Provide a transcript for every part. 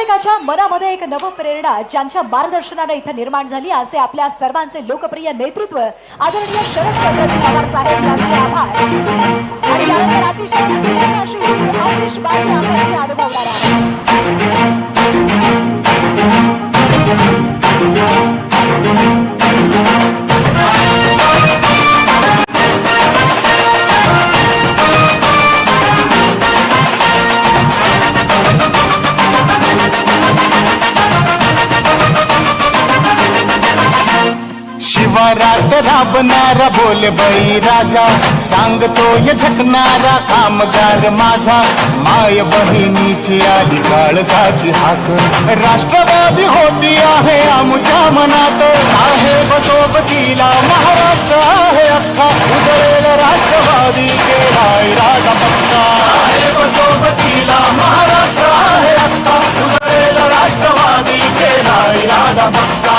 प्रत्येकाच्या मनामध्ये एक नवप्रेरणा ज्यांच्या मार्गदर्शनाने इथं निर्माण झाली असे आपल्या सर्वांचे लोकप्रिय नेतृत्व आदरणीय शरदचंद्रजी पवार साहेब यांचे आभार. आणि अतिशय सुंदर अशी आतिषबाजी अनुभवणार आहे शिवारात राबणारा बोल बळी राजा. सांगतोय झकणारा कामगार माझा. माय बहिणीची आली काळजाची हाक. राष्ट्रवादी होती आहे आमच्या मनात. साहेब सोबतीला महाराष्ट्र आहे अख्खा. उदळेल राष्ट्रवादी केलाय राजा पक्का. साहेब सोबतीला महाराष्ट्र आहे अख्खा. उदळेल राष्ट्रवादी केलाय राजा पक्का.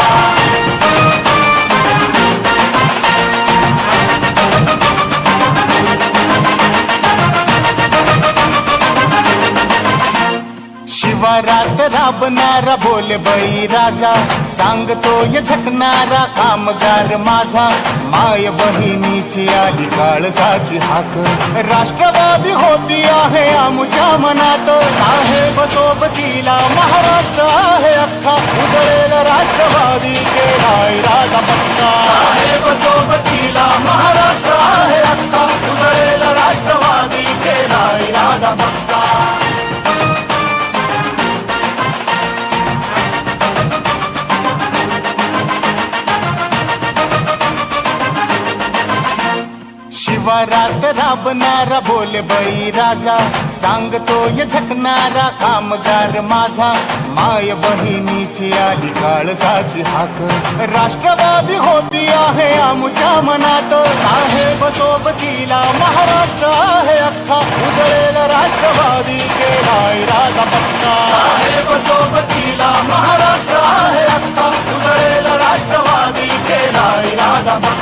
रात राबणारा बोल बळी राजा. सांगतोय झकणारा कामगार माझा. माय बहिणीची आली काळजाची हाक. राष्ट्रवादी होती आहे आमच्या मनात. साहेब सोबतीला महाराष्ट्र आहे अख्खा. उजळेल राष्ट्रवादी केलाय राजा पक्का. साहेब सोबतीला महाराष्ट्र आहे अख्खा. उजळेल राष्ट्रवादी केलाय राजा पक्का. शिवारात राबणारा बोल बळी राजा. सांगतोय झकणारा कामगार माझा. माय बहिणीची आली काळजाची हाक. राष्ट्रवादी होती आहे आमच्या मनात. साहेब सोबतीला महाराष्ट्र आहे अख्खा. उजळेल राष्ट्रवादी केला राजा पक्का. साहेब सोबतीला महाराष्ट्र आहे अख्खा. उजळेल राष्ट्रवादी केला राजा पक्का.